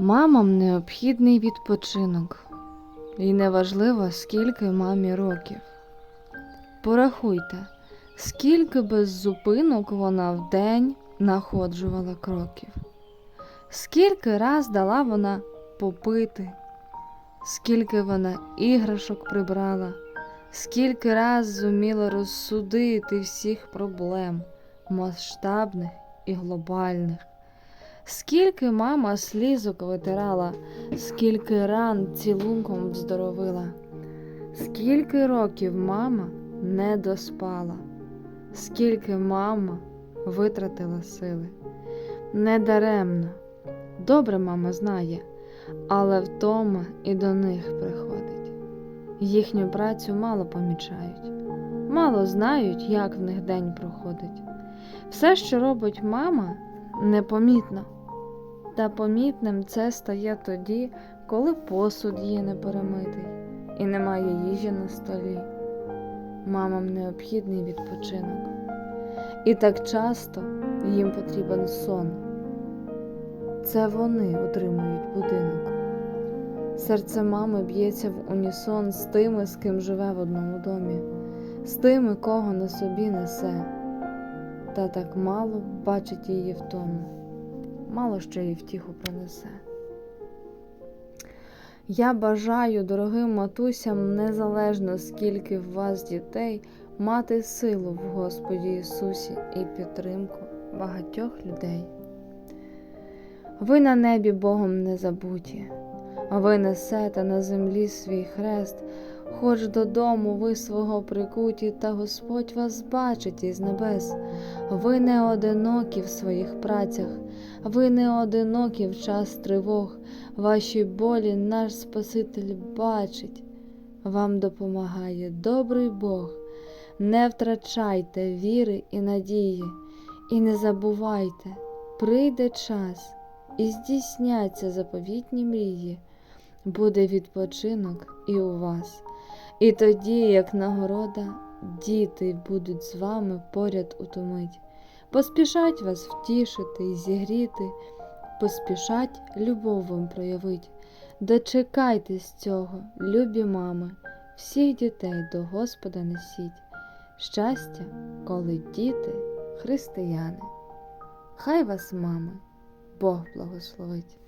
Мамам необхідний відпочинок, і неважливо, скільки мамі років. Порахуйте, скільки без зупинок вона в день находжувала кроків, скільки раз дала вона попити, скільки вона іграшок прибрала, скільки раз зуміла розсудити всіх проблем масштабних і глобальних. Скільки мама слізок витирала, скільки ран цілунком вздоровила, скільки років мама не доспала, скільки мама витратила сили. Недаремно, добре мама знає, але втома і до них приходить. Їхню працю мало помічають, мало знають, як в них день проходить. Все, що робить мама, непомітно. Та помітним це стає тоді, коли посуд є не перемитий і немає їжі на столі. Мамам необхідний відпочинок. І так часто їм потрібен сон. Це вони утримують будинок. Серце мами б'ється в унісон з тими, з ким живе в одному домі, з тими, кого на собі несе. Та так мало бачить її в тому мало що їй втіху принесе. Я бажаю дорогим матусям, незалежно скільки в вас дітей, мати силу в Господі Ісусі і підтримку багатьох людей. Ви на небі Богом не забуті, ви несете на землі свій хрест, хоч додому ви свого прикуті, та Господь вас бачить із небес. Ви не одинокі в своїх працях, ви не одинокі в час тривог, ваші болі наш Спаситель бачить, вам допомагає добрий Бог. Не втрачайте віри і надії, і не забувайте, прийде час і здійсняться заповітні мрії, буде відпочинок і у вас. І тоді, як нагорода, діти будуть з вами поряд у ту мить, поспішать вас втішити і зігріти, поспішать любов вам проявить. Дочекайтесь цього, любі мами, всіх дітей до Господа несіть. Щастя, коли діти християни. Хай вас, мами, Бог благословить.